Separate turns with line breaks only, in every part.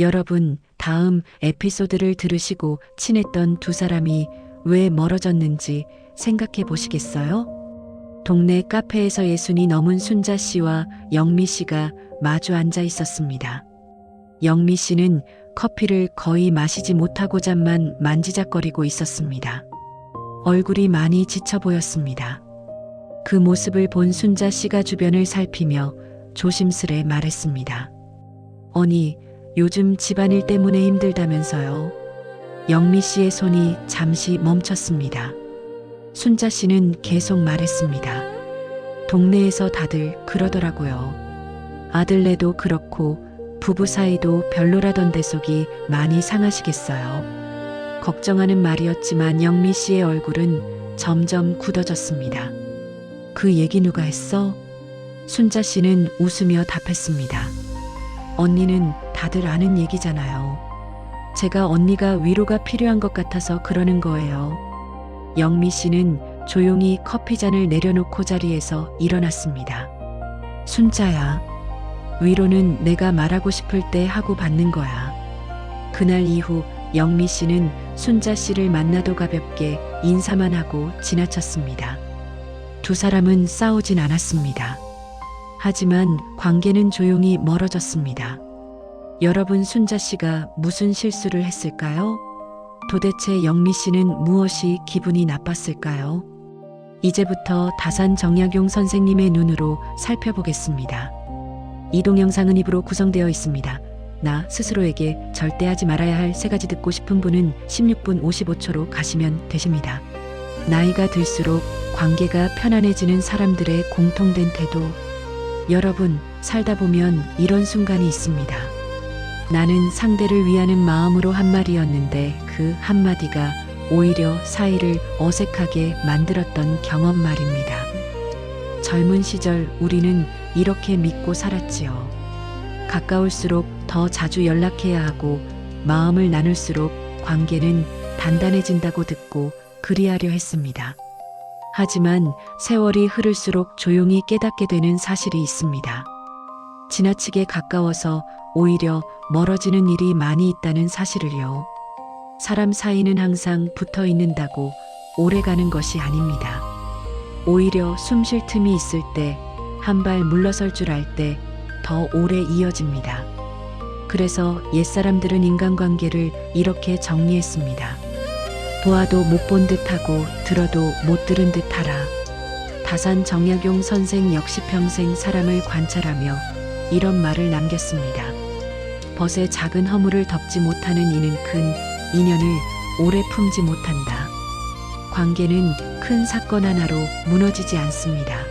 여러분, 다음 에피소드를 들으시고 친했던 두 사람이 왜 멀어졌는지 생각해 보시겠어요? 동네 카페에서 예순이 넘은 순자 씨와 영미 씨가 마주 앉아 있었습니다. 영미 씨는 커피를 거의 마시지 못하고자만 만지작거리고 있었습니다. 얼굴이 많이 지쳐 보였습니다. 그 모습을 본 순자 씨가 주변을 살피며 조심스레 말했습니다. 언니, 요즘 집안일 때문에 힘들다면서요. 영미 씨의 손이 잠시 멈췄습니다. 순자 씨는 계속 말했습니다. 동네에서 다들 그러더라고요. 아들네도 그렇고 부부 사이도 별로라던데 속이 많이 상하시겠어요. 걱정하는 말이었지만 영미 씨의 얼굴은 점점 굳어졌습니다. 그 얘기 누가 했어? 순자 씨는 웃으며 답했습니다. 언니는 다들 아는 얘기잖아요. 제가 언니가 위로가 필요한 것 같아서 그러는 거예요. 영미 씨는 조용히 커피잔을 내려놓고 자리에서 일어났습니다. 순자야, 위로는 내가 말하고 싶을 때 하고 받는 거야. 그날 이후 영미 씨는 순자 씨를 만나도 가볍게 인사만 하고 지나쳤습니다. 두 사람은 싸우진 않았습니다. 하지만 관계는 조용히 멀어졌습니다. 여러분 순자 씨가 무슨 실수를 했을까요? 도대체 영미 씨는 무엇이 기분이 나빴을까요? 이제부터 다산 정약용 선생님의 눈으로 살펴보겠습니다. 이 동영상은 입으로 구성되어 있습니다. 나 스스로에게 절대 하지 말아야 할 세 가지 듣고 싶은 분은 16분 55초로 가시면 되십니다. 나이가 들수록 관계가 편안해지는 사람들의 공통된 태도. 여러분, 살다 보면 이런 순간이 있습니다. 나는 상대를 위하는 마음으로 한 말이었는데 그 한마디가 오히려 사이를 어색하게 만들었던 경험 말입니다. 젊은 시절 우리는 이렇게 믿고 살았지요. 가까울수록 더 자주 연락해야 하고 마음을 나눌수록 관계는 단단해진다고 듣고 그리하려 했습니다. 하지만 세월이 흐를수록 조용히 깨닫게 되는 사실이 있습니다. 지나치게 가까워서 오히려 멀어지는 일이 많이 있다는 사실을요. 사람 사이는 항상 붙어 있는다고 오래 가는 것이 아닙니다. 오히려 숨 쉴 틈이 있을 때, 한 발 물러설 줄 알 때 더 오래 이어집니다. 그래서 옛사람들은 인간관계를 이렇게 정리했습니다. 보아도 못 본 듯하고 들어도 못 들은 듯하라. 다산 정약용 선생 역시 평생 사람을 관찰하며 이런 말을 남겼습니다. 벗의 작은 허물을 덮지 못하는 이는 큰 인연을 오래 품지 못한다. 관계는 큰 사건 하나로 무너지지 않습니다.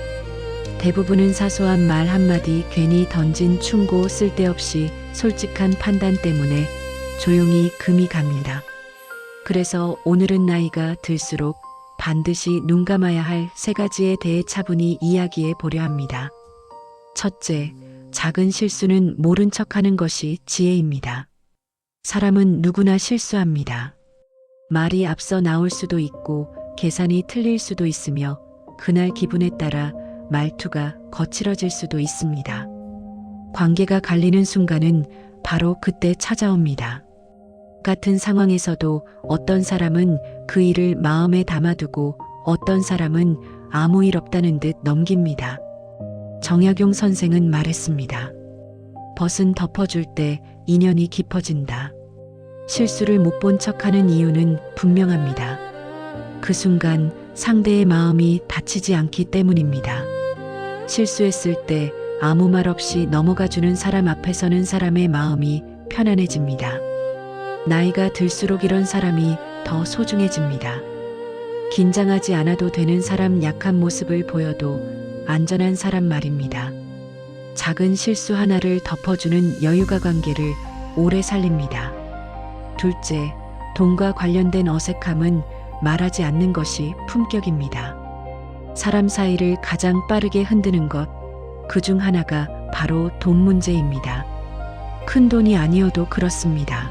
대부분은 사소한 말 한마디 괜히 던진 충고 쓸데없이 솔직한 판단 때문에 조용히 금이 갑니다. 그래서 오늘은 나이가 들수록 반드시 눈 감아야 할 세 가지에 대해 차분히 이야기해 보려 합니다. 첫째, 작은 실수는 모른 척 하는 것이 지혜입니다. 사람은 누구나 실수합니다. 말이 앞서 나올 수도 있고 계산이 틀릴 수도 있으며 그날 기분에 따라 말투가 거칠어질 수도 있습니다. 관계가 갈리는 순간은 바로 그때 찾아옵니다. 같은 상황에서도 어떤 사람은 그 일을 마음에 담아두고 어떤 사람은 아무 일 없다는 듯 넘깁니다. 정약용 선생은 말했습니다. 벗은 덮어줄 때 인연이 깊어진다. 실수를 못 본 척하는 이유는 분명합니다. 그 순간 상대의 마음이 다치지 않기 때문입니다. 실수했을 때 아무 말 없이 넘어가주는 사람 앞에 서는 사람의 마음이 편안해집니다. 나이가 들수록 이런 사람이 더 소중해집니다. 긴장하지 않아도 되는 사람 약한 모습을 보여도 안전한 사람 말입니다. 작은 실수 하나를 덮어주는 여유가 관계를 오래 살립니다. 둘째, 돈과 관련된 어색함은 말하지 않는 것이 품격입니다. 사람 사이를 가장 빠르게 흔드는 것, 그 중 하나가 바로 돈 문제입니다. 큰 돈이 아니어도 그렇습니다.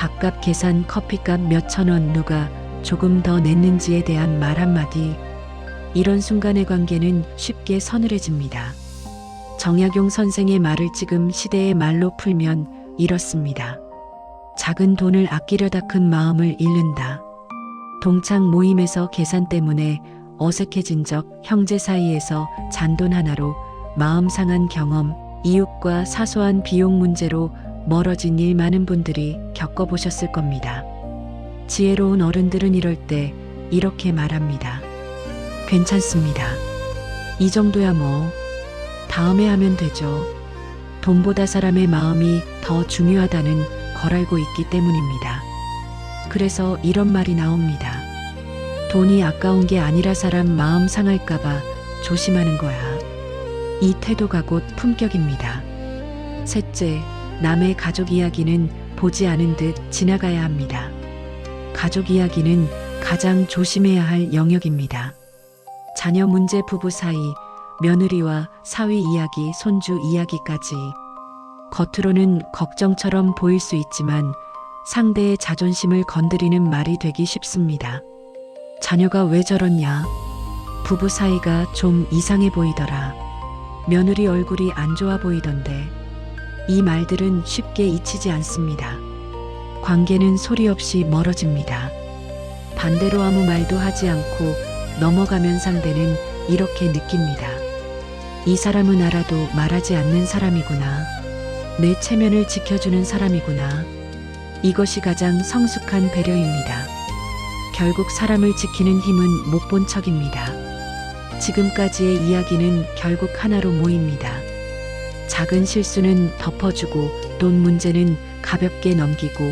밥값 계산 커피값 몇천 원 누가 조금 더 냈는지에 대한 말 한마디. 이런 순간의 관계는 쉽게 서늘해집니다. 정약용 선생의 말을 지금 시대의 말로 풀면 이렇습니다. 작은 돈을 아끼려다 큰 마음을 잃는다. 동창 모임에서 계산 때문에 어색해진 적 형제 사이에서 잔돈 하나로 마음 상한 경험, 이웃과 사소한 비용 문제로 멀어진 일 많은 분들이 겪어보셨을 겁니다. 지혜로운 어른들은 이럴 때 이렇게 말합니다. 괜찮습니다. 이 정도야 뭐. 다음에 하면 되죠. 돈보다 사람의 마음이 더 중요하다는 걸 알고 있기 때문입니다. 그래서 이런 말이 나옵니다. 돈이 아까운 게 아니라 사람 마음 상할까봐 조심하는 거야. 이 태도가 곧 품격입니다. 셋째, 남의 가족 이야기는 보지 않은 듯 지나가야 합니다. 가족 이야기는 가장 조심해야 할 영역입니다. 자녀 문제 부부 사이, 며느리와 사위 이야기, 손주 이야기까지. 겉으로는 걱정처럼 보일 수 있지만 상대의 자존심을 건드리는 말이 되기 쉽습니다. 자녀가 왜 저렇냐? 부부 사이가 좀 이상해 보이더라. 며느리 얼굴이 안 좋아 보이던데. 이 말들은 쉽게 잊히지 않습니다. 관계는 소리 없이 멀어집니다. 반대로 아무 말도 하지 않고 넘어가면 상대는 이렇게 느낍니다. 이 사람은 알아도 말하지 않는 사람이구나. 내 체면을 지켜주는 사람이구나. 이것이 가장 성숙한 배려입니다. 결국 사람을 지키는 힘은 못 본 척입니다. 지금까지의 이야기는 결국 하나로 모입니다. 작은 실수는 덮어주고 돈 문제는 가볍게 넘기고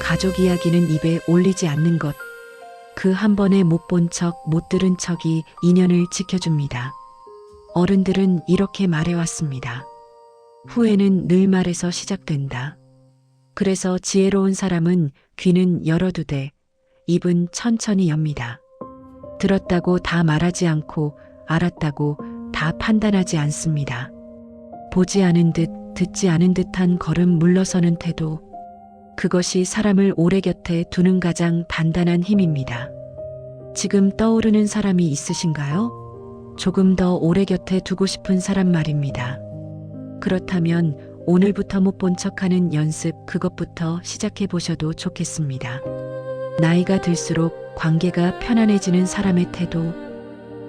가족 이야기는 입에 올리지 않는 것. 그 한 번에 못 본 척, 못 들은 척이 인연을 지켜줍니다. 어른들은 이렇게 말해왔습니다. 후회는 늘 말에서 시작된다. 그래서 지혜로운 사람은 귀는 열어두되 입은 천천히 엽니다. 들었다고 다 말하지 않고 알았다고 다 판단하지 않습니다. 보지 않은 듯 듣지 않은 듯한 걸음 물러서는 태도. 그것이 사람을 오래 곁에 두는 가장 단단한 힘입니다. 지금 떠오르는 사람이 있으신가요? 조금 더 오래 곁에 두고 싶은 사람 말입니다. 그렇다면 오늘부터 못 본 척하는 연습 그것부터 시작해 보셔도 좋겠습니다. 나이가 들수록 관계가 편안해지는 사람의 태도,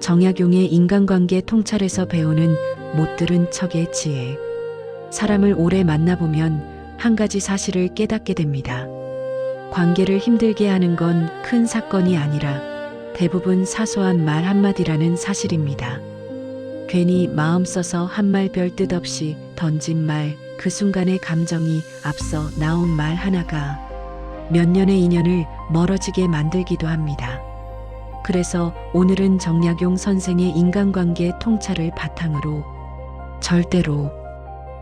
정약용의 인간관계 통찰에서 배우는 못 들은 척의 지혜. 사람을 오래 만나보면 한 가지 사실을 깨닫게 됩니다. 관계를 힘들게 하는 건 큰 사건이 아니라 대부분 사소한 말 한마디라는 사실입니다. 괜히 마음 써서 한 말 별 뜻 없이 던진 말, 그 순간의 감정이 앞서 나온 말 하나가 몇 년의 인연을 멀어지게 만들기도 합니다. 그래서 오늘은 정약용 선생의 인간관계 통찰을 바탕으로 절대로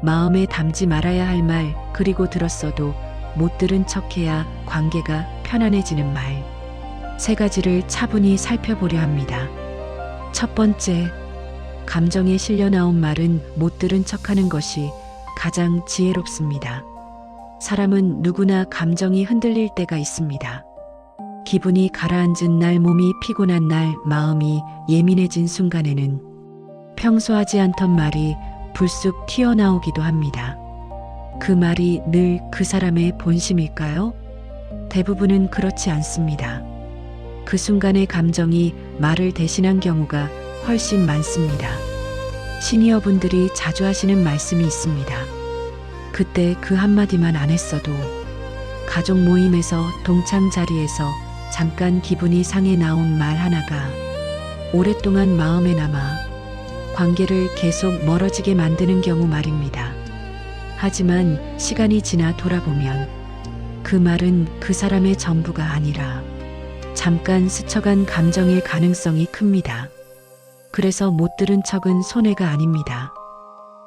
마음에 담지 말아야 할 말, 그리고 들었어도 못 들은 척해야 관계가 편안해지는 말. 세 가지를 차분히 살펴보려 합니다. 첫 번째, 감정에 실려 나온 말은 못 들은 척하는 것이 가장 지혜롭습니다. 사람은 누구나 감정이 흔들릴 때가 있습니다. 기분이 가라앉은 날, 몸이 피곤한 날, 마음이 예민해진 순간에는 평소 하지 않던 말이 불쑥 튀어나오기도 합니다. 그 말이 늘 그 사람의 본심일까요? 대부분은 그렇지 않습니다. 그 순간의 감정이 말을 대신한 경우가 훨씬 많습니다. 시니어 분들이 자주 하시는 말씀이 있습니다. 그때 그 한마디만 안 했어도 가족 모임에서 동창 자리에서 잠깐 기분이 상해 나온 말 하나가 오랫동안 마음에 남아 관계를 계속 멀어지게 만드는 경우 말입니다. 하지만 시간이 지나 돌아보면 그 말은 그 사람의 전부가 아니라 잠깐 스쳐간 감정일 가능성이 큽니다. 그래서 못 들은 척은 손해가 아닙니다.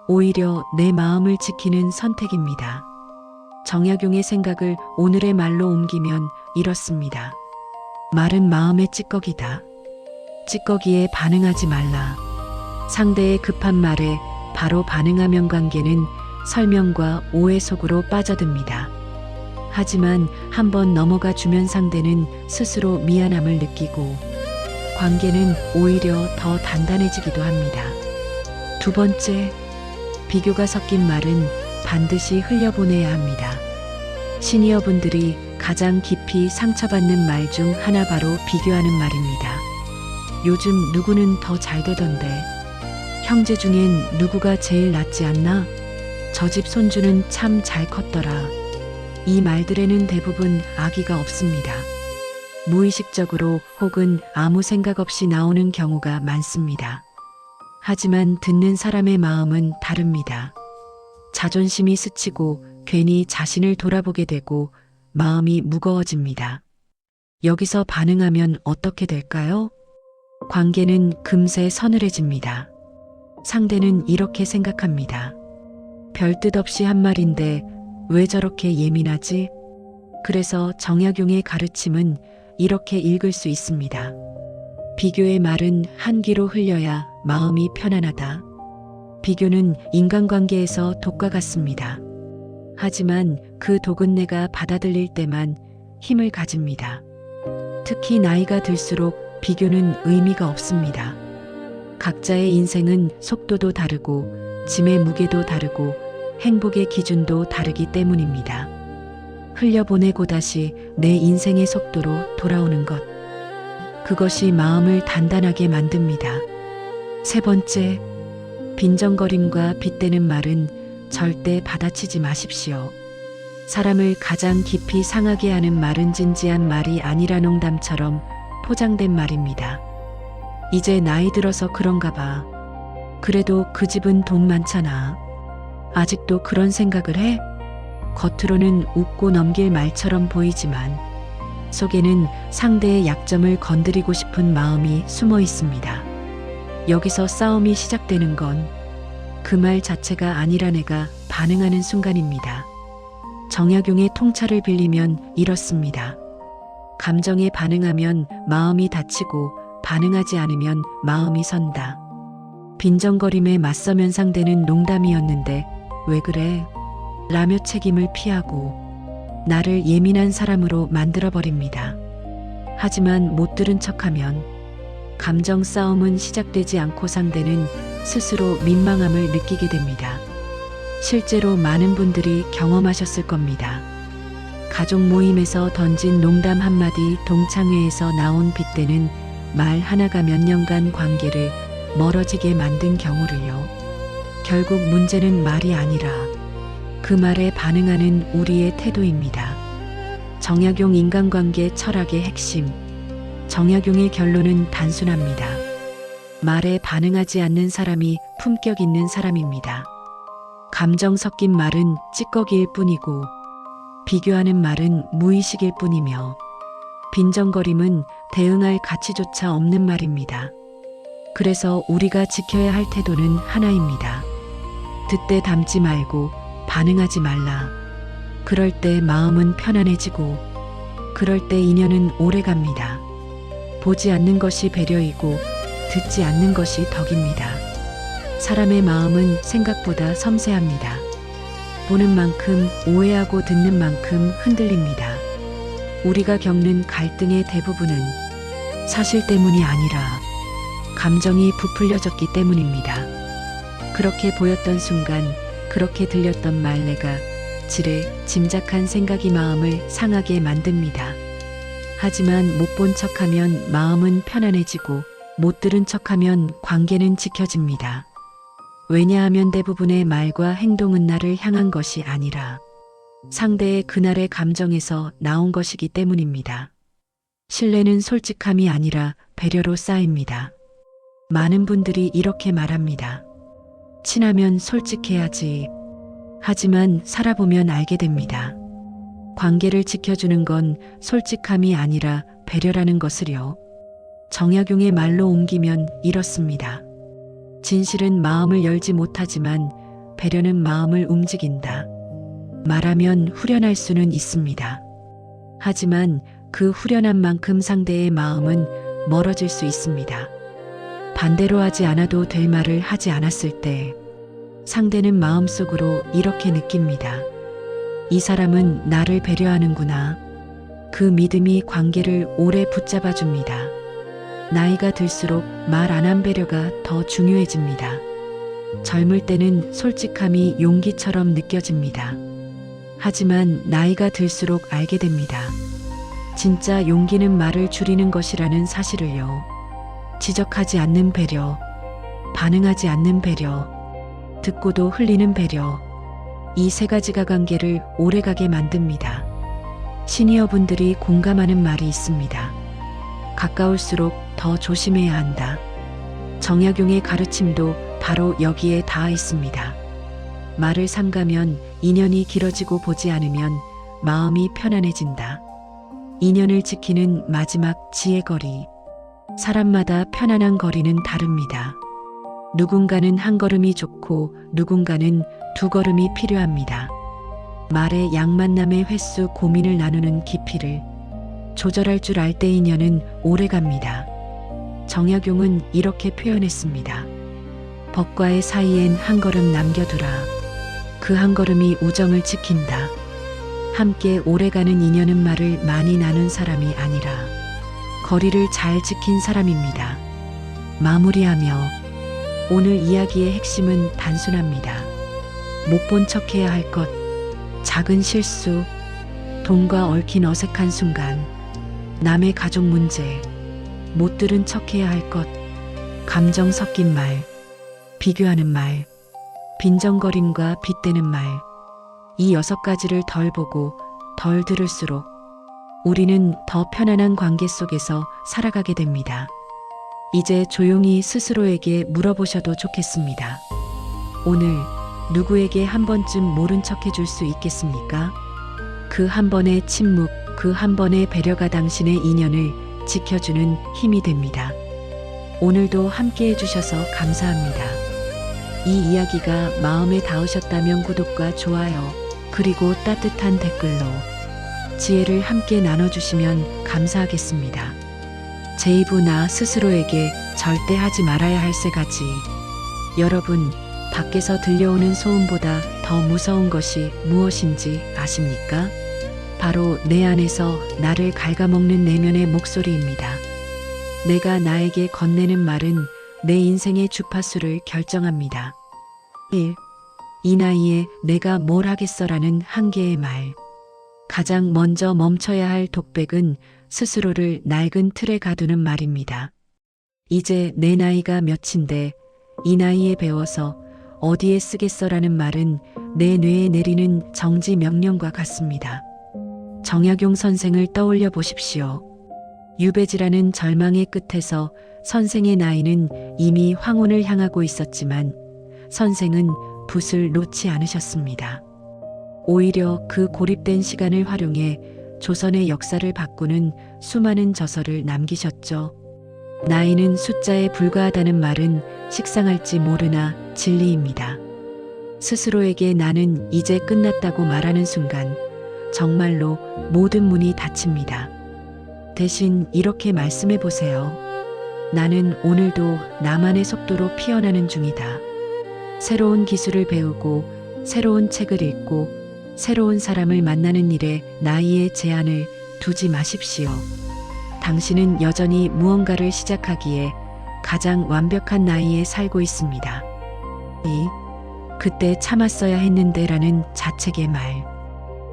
오히려 내 마음을 지키는 선택입니다. 정약용의 생각을 오늘의 말로 옮기면 이렇습니다. 말은 마음의 찌꺼기다. 찌꺼기에 반응하지 말라. 상대의 급한 말에 바로 반응하면 관계는 설명과 오해 속으로 빠져듭니다. 하지만 한번 넘어가 주면 상대는 스스로 미안함을 느끼고 관계는 오히려 더 단단해지기도 합니다. 두 번째, 비교가 섞인 말은 반드시 흘려보내야 합니다. 시니어분들이 가장 깊이 상처받는 말 중 하나 바로 비교하는 말입니다. 요즘 누구는 더 잘 되던데. 형제 중엔 누구가 제일 낫지 않나? 저 집 손주는 참 잘 컸더라. 이 말들에는 대부분 악의가 없습니다. 무의식적으로 혹은 아무 생각 없이 나오는 경우가 많습니다. 하지만 듣는 사람의 마음은 다릅니다. 자존심이 스치고 괜히 자신을 돌아보게 되고 마음이 무거워집니다. 여기서 반응하면 어떻게 될까요? 관계는 금세 서늘해집니다. 상대는 이렇게 생각합니다. 별뜻 없이 한 말인데 왜 저렇게 예민하지? 그래서 정약용의 가르침은 이렇게 읽을 수 있습니다. 비교의 말은 한 귀로 흘려야 마음이 편안하다. 비교는 인간관계에서 독과 같습니다. 하지만 그 독은 내가 받아들일 때만 힘을 가집니다. 특히 나이가 들수록 비교는 의미가 없습니다. 각자의 인생은 속도도 다르고 짐의 무게도 다르고 행복의 기준도 다르기 때문입니다. 흘려보내고 다시 내 인생의 속도로 돌아오는 것. 그것이 마음을 단단하게 만듭니다. 세 번째, 빈정거림과 빗대는 말은 절대 받아치지 마십시오. 사람을 가장 깊이 상하게 하는 말은 진지한 말이 아니라 농담처럼 포장된 말입니다. 이제 나이 들어서 그런가 봐. 그래도 그 집은 돈 많잖아. 아직도 그런 생각을 해? 겉으로는 웃고 넘길 말처럼 보이지만 속에는 상대의 약점을 건드리고 싶은 마음이 숨어 있습니다. 여기서 싸움이 시작되는 건 그 말 자체가 아니라 내가 반응하는 순간입니다. 정약용의 통찰을 빌리면 이렇습니다. 감정에 반응하면 마음이 다치고 반응하지 않으면 마음이 선다. 빈정거림에 맞서면 상대는 농담이었는데 왜 그래? 라며 책임을 피하고 나를 예민한 사람으로 만들어버립니다. 하지만 못 들은 척하면 감정 싸움은 시작되지 않고 상대는 스스로 민망함을 느끼게 됩니다. 실제로 많은 분들이 경험하셨을 겁니다. 가족 모임에서 던진 농담 한마디 동창회에서 나온 빗대는 말 하나가 몇 년간 관계를 멀어지게 만든 경우를요. 결국 문제는 말이 아니라 그 말에 반응하는 우리의 태도입니다. 정약용 인간관계 철학의 핵심. 정약용의 결론은 단순합니다. 말에 반응하지 않는 사람이 품격 있는 사람입니다. 감정 섞인 말은 찌꺼기일 뿐이고 비교하는 말은 무의식일 뿐이며 빈정거림은 대응할 가치조차 없는 말입니다. 그래서 우리가 지켜야 할 태도는 하나입니다. 듣때 담지 말고 반응하지 말라. 그럴 때 마음은 편안해지고 그럴 때 인연은 오래 갑니다. 보지 않는 것이 배려이고 듣지 않는 것이 덕입니다. 사람의 마음은 생각보다 섬세합니다. 보는 만큼 오해하고 듣는 만큼 흔들립니다. 우리가 겪는 갈등의 대부분은 사실 때문이 아니라 감정이 부풀려졌기 때문입니다. 그렇게 보였던 순간, 그렇게 들렸던 말 내가 지레 짐작한 생각이 마음을 상하게 만듭니다. 하지만 못 본 척하면 마음은 편안해지고 못 들은 척하면 관계는 지켜집니다. 왜냐하면 대부분의 말과 행동은 나를 향한 것이 아니라 상대의 그날의 감정에서 나온 것이기 때문입니다. 신뢰는 솔직함이 아니라 배려로 쌓입니다. 많은 분들이 이렇게 말합니다. 친하면 솔직해야지. 하지만 살아보면 알게 됩니다. 관계를 지켜주는 건 솔직함이 아니라 배려라는 것을요. 정약용의 말로 옮기면 이렇습니다. 진실은 마음을 열지 못하지만 배려는 마음을 움직인다. 말하면 후련할 수는 있습니다. 하지만 그 후련한 만큼 상대의 마음은 멀어질 수 있습니다. 반대로 하지 않아도 될 말을 하지 않았을 때 상대는 마음속으로 이렇게 느낍니다. 이 사람은 나를 배려하는구나. 그 믿음이 관계를 오래 붙잡아 줍니다. 나이가 들수록 말 안 한 배려가 더 중요해집니다. 젊을 때는 솔직함이 용기처럼 느껴집니다. 하지만 나이가 들수록 알게 됩니다. 진짜 용기는 말을 줄이는 것이라는 사실을요. 지적하지 않는 배려, 반응하지 않는 배려, 듣고도 흘리는 배려. 이 세 가지가 관계를 오래가게 만듭니다. 시니어 분들이 공감하는 말이 있습니다. 가까울수록 더 조심해야 한다. 정약용의 가르침도 바로 여기에 닿아 있습니다. 말을 삼가면 인연이 길어지고 보지 않으면 마음이 편안해진다. 인연을 지키는 마지막 지혜거리. 사람마다 편안한 거리는 다릅니다. 누군가는 한 걸음이 좋고 누군가는 두 걸음이 필요합니다. 말의 양만남의 횟수 고민을 나누는 깊이를 조절할 줄 알 때 인연은 오래 갑니다. 정약용은 이렇게 표현했습니다. 법과의 사이엔 한 걸음 남겨두라. 그 한 걸음이 우정을 지킨다. 함께 오래가는 인연은 말을 많이 나눈 사람이 아니라 거리를 잘 지킨 사람입니다. 마무리하며 오늘 이야기의 핵심은 단순합니다. 못 본 척해야 할 것, 작은 실수, 돈과 얽힌 어색한 순간, 남의 가족 문제, 못 들은 척 해야 할 것, 감정 섞인 말, 비교하는 말, 빈정거림과 빗대는 말, 이 여섯 가지를 덜 보고 덜 들을수록 우리는 더 편안한 관계 속에서 살아가게 됩니다. 이제 조용히 스스로에게 물어보셔도 좋겠습니다. 오늘 누구에게 한 번쯤 모른 척 해줄 수 있겠습니까? 그 한 번의 침묵, 그 한 번의 배려가 당신의 인연을 지켜주는 힘이 됩니다. 오늘도 함께 해주셔서 감사합니다. 이 이야기가 마음에 닿으셨다면 구독과 좋아요, 그리고 따뜻한 댓글로 지혜를 함께 나눠주시면 감사하겠습니다. 제 입으 나 스스로에게 절대 하지 말아야 할 세 가지. 여러분, 밖에서 들려오는 소음보다 더 무서운 것이 무엇인지 아십니까? 바로 내 안에서 나를 갉아먹는 내면의 목소리입니다. 내가 나에게 건네는 말은 내 인생의 주파수를 결정합니다. 1. 이 나이에 내가 뭘 하겠어라는 한계의 말. 가장 먼저 멈춰야 할 독백은 스스로를 낡은 틀에 가두는 말입니다. 이제 내 나이가 몇인데 이 나이에 배워서 어디에 쓰겠어라는 말은 내 뇌에 내리는 정지 명령과 같습니다. 정약용 선생을 떠올려 보십시오. 유배지라는 절망의 끝에서 선생의 나이는 이미 황혼을 향하고 있었지만 선생은 붓을 놓지 않으셨습니다. 오히려 그 고립된 시간을 활용해 조선의 역사를 바꾸는 수많은 저서를 남기셨죠. 나이는 숫자에 불과하다는 말은 식상할지 모르나 진리입니다. 스스로에게 나는 이제 끝났다고 말하는 순간 정말로 모든 문이 닫힙니다. 대신 이렇게 말씀해 보세요. 나는 오늘도 나만의 속도로 피어나는 중이다. 새로운 기술을 배우고 새로운 책을 읽고 새로운 사람을 만나는 일에 나이의 제한을 두지 마십시오. 당신은 여전히 무언가를 시작하기에 가장 완벽한 나이에 살고 있습니다. 이 그때 참았어야 했는데 라는 자책의 말.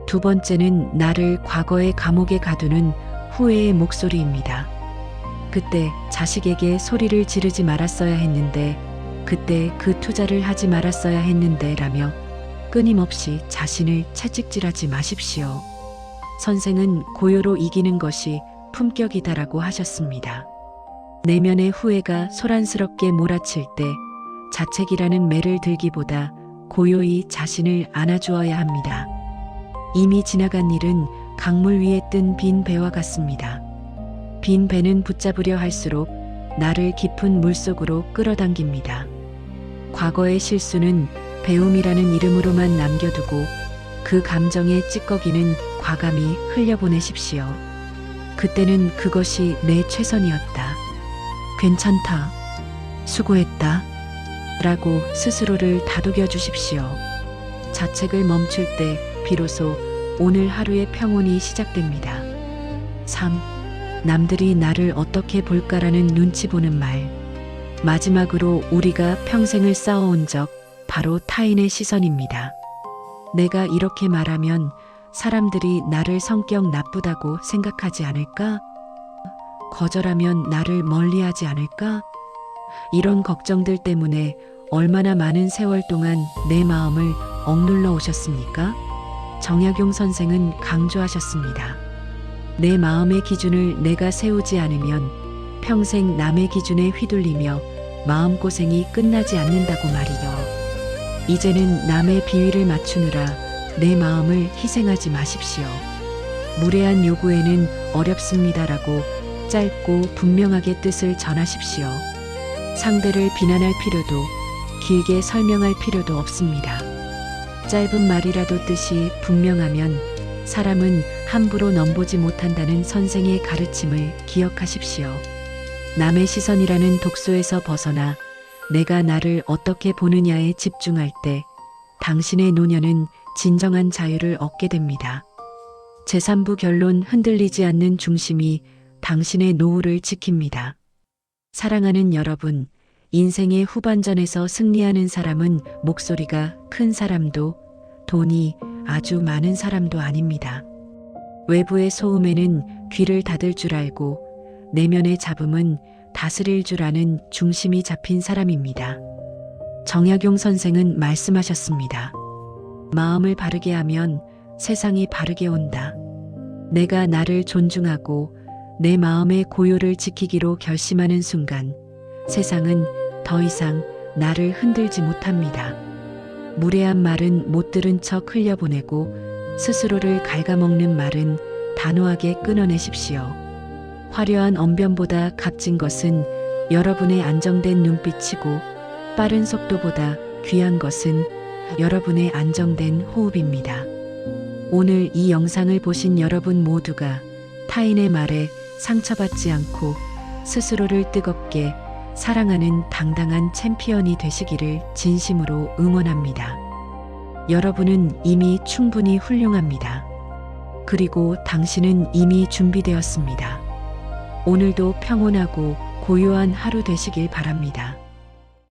두 번째는 나를 과거의 감옥에 가두는 후회의 목소리입니다. 그때 자식에게 소리를 지르지 말았어야 했는데, 그때 그 투자를 하지 말았어야 했는데 라며 끊임없이 자신을 채찍질하지 마십시오. 선생은 고요로 이기는 것이 품격이다라고 하셨습니다. 내면의 후회가 소란스럽게 몰아칠 때 자책이라는 매를 들기보다 고요히 자신을 안아주어야 합니다. 이미 지나간 일은 강물 위에 뜬 빈 배와 같습니다. 빈 배는 붙잡으려 할수록 나를 깊은 물속으로 끌어당깁니다. 과거의 실수는 배움이라는 이름으로만 남겨두고 그 감정의 찌꺼기는 과감히 흘려보내십시오. 그때는 그것이 내 최선이었다. 괜찮다. 수고했다. 라고 스스로를 다독여 주십시오. 자책을 멈출 때 비로소 오늘 하루의 평온이 시작됩니다. 3. 남들이 나를 어떻게 볼까라는 눈치 보는 말. 마지막으로 우리가 평생을 쌓아온 적 바로 타인의 시선입니다. 내가 이렇게 말하면 사람들이 나를 성격 나쁘다고 생각하지 않을까? 거절하면 나를 멀리 하지 않을까? 이런 걱정들 때문에 얼마나 많은 세월 동안 내 마음을 억눌러 오셨습니까? 정약용 선생은 강조하셨습니다. 내 마음의 기준을 내가 세우지 않으면 평생 남의 기준에 휘둘리며 마음고생이 끝나지 않는다고 말이요. 이제는 남의 비위를 맞추느라 내 마음을 희생하지 마십시오. 무례한 요구에는 어렵습니다라고 짧고 분명하게 뜻을 전하십시오. 상대를 비난할 필요도 길게 설명할 필요도 없습니다. 짧은 말이라도 뜻이 분명하면 사람은 함부로 넘보지 못한다는 선생의 가르침을 기억하십시오. 남의 시선이라는 독소에서 벗어나 내가 나를 어떻게 보느냐에 집중할 때 당신의 노년은 진정한 자유를 얻게 됩니다. 제3부 결론 흔들리지 않는 중심이 당신의 노후를 지킵니다. 사랑하는 여러분, 인생의 후반전에서 승리하는 사람은 목소리가 큰 사람도 돈이 아주 많은 사람도 아닙니다. 외부의 소음에는 귀를 닫을 줄 알고 내면의 잡음은 다스릴 줄 아는 중심이 잡힌 사람입니다. 정약용 선생은 말씀하셨습니다. 마음을 바르게 하면 세상이 바르게 온다. 내가 나를 존중하고 내 마음의 고요를 지키기로 결심하는 순간 세상은 더 이상 나를 흔들지 못합니다. 무례한 말은 못 들은 척 흘려보내고 스스로를 갉아먹는 말은 단호하게 끊어내십시오. 화려한 언변보다 값진 것은 여러분의 안정된 눈빛이고 빠른 속도보다 귀한 것은 여러분의 안정된 호흡입니다. 오늘 이 영상을 보신 여러분 모두가 타인의 말에 상처받지 않고 스스로를 뜨겁게 사랑하는 당당한 챔피언이 되시기를 진심으로 응원합니다. 여러분은 이미 충분히 훌륭합니다. 그리고 당신은 이미 준비되었습니다. 오늘도 평온하고 고요한 하루 되시길 바랍니다.